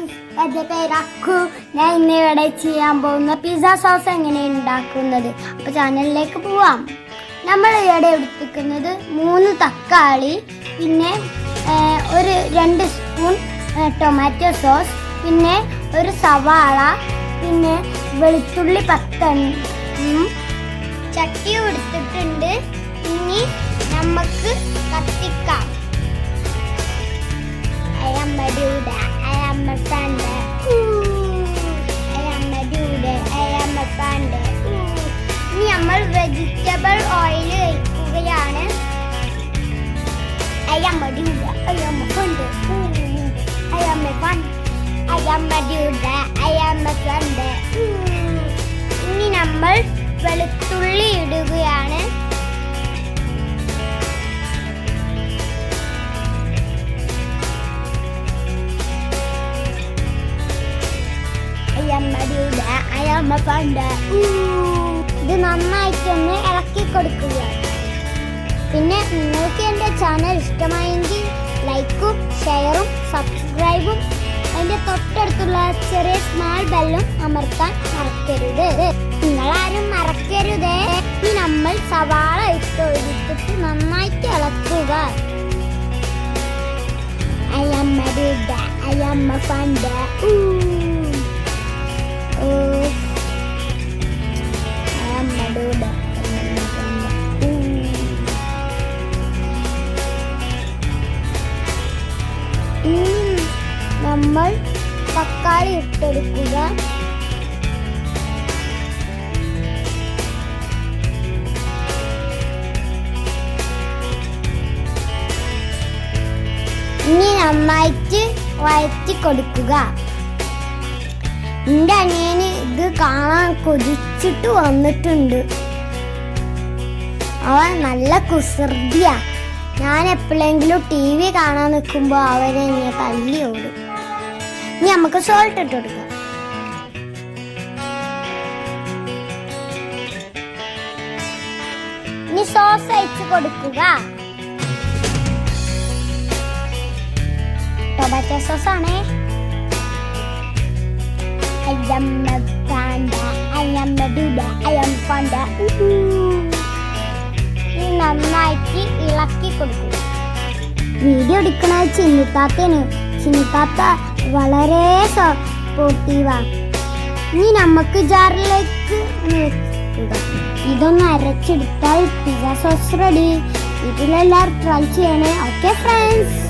Friends എന്റെ പേര് അക്കു. ഞാൻ ഇന്ന് ഇവിടെ ചെയ്യാൻ പോകുന്ന പിസ്സ സോസ് എങ്ങനെ ഉണ്ടാക്കുന്നത്? അപ്പോൾ ചാനലിലേക്ക് പോവാം. നമ്മൾ ഇവിടെ എടുത്തിരിക്കുന്നത് മൂന്ന് തക്കാളി പിന്നെ ഒരു രണ്ട് സ്പൂൺ ടൊമാറ്റോ സോസ് പിന്നെ ഒരു സവാള പിന്നെ വെളുത്തുള്ളി പത്തെണ്ണം. ചട്ടി എടുത്തിട്ടുണ്ട് ഇനി നമുക്ക് a friend. നമ്മൾ vegetable oil a friend. Ooh. ഇനി നമ്മൾ I അയമ്മ പണ്ട്. ഇത് നന്നായിട്ടൊന്ന് ഇളക്കി കൊടുക്കുക പിന്നെ നിങ്ങൾക്ക് എന്റെ ചാനൽ ഇഷ്ടമായെങ്കിൽ ലൈക്കും ഷെയറും സബ്സ്ക്രൈബും അതിന്റെ തൊട്ടടുത്തുള്ള ചെറിയ സ്മാൾ ബെല്ലും അമർത്താൻ മറക്കരുത് നിങ്ങളാരും മറക്കരുതേ ഇനി നമ്മൾ സവാള ഇട്ട് ഒഴിച്ചിട്ട് നന്നായിട്ട് ഇളക്കുക I am a dude, I am a panda. നമ്മൾ തക്കാളി ഇട്ടെടുക്കുക. ഇനി നന്നായിട്ട് വഴറ്റി കൊടുക്കുക. എന്റെ അനിയന് ഇത് കാണാൻ കൊതിച്ചിട്ട് വന്നിട്ടുണ്ട്. അവൻ നല്ല കുസൃതിയാ. ഞാൻ എപ്പോഴെങ്കിലും ടി വി കാണാൻ നിൽക്കുമ്പോൾ അവരെന്നെ തല്ലി ഇനി നമുക്ക് സോൾട്ട് ഇട്ട് കൊടുക്കാം. ഇനി സോസ് അയച്ചു കൊടുക്കുക. ടൊമാറ്റോ സോസ് ആണേ. I am a panda, I am a duda, I am panda. ഈ നന്നായിട്ട് ഇളക്കി കൊടുക്കുക. വീഡിയോ എടുക്കണ ചിന്നിത്താത്തേന് ചിന്നിത്താത്ത വളരെ സപ്പോർട്ടീവാണ് ഇനി നമുക്ക് ജാറിലേക്ക് ഇതൊന്ന് അരച്ചെടുത്താൽ പിസ്സ സോസ് റെഡി ഇതിലെല്ലാവരും ട്രൈ ചെയ്യണേ. Okay friends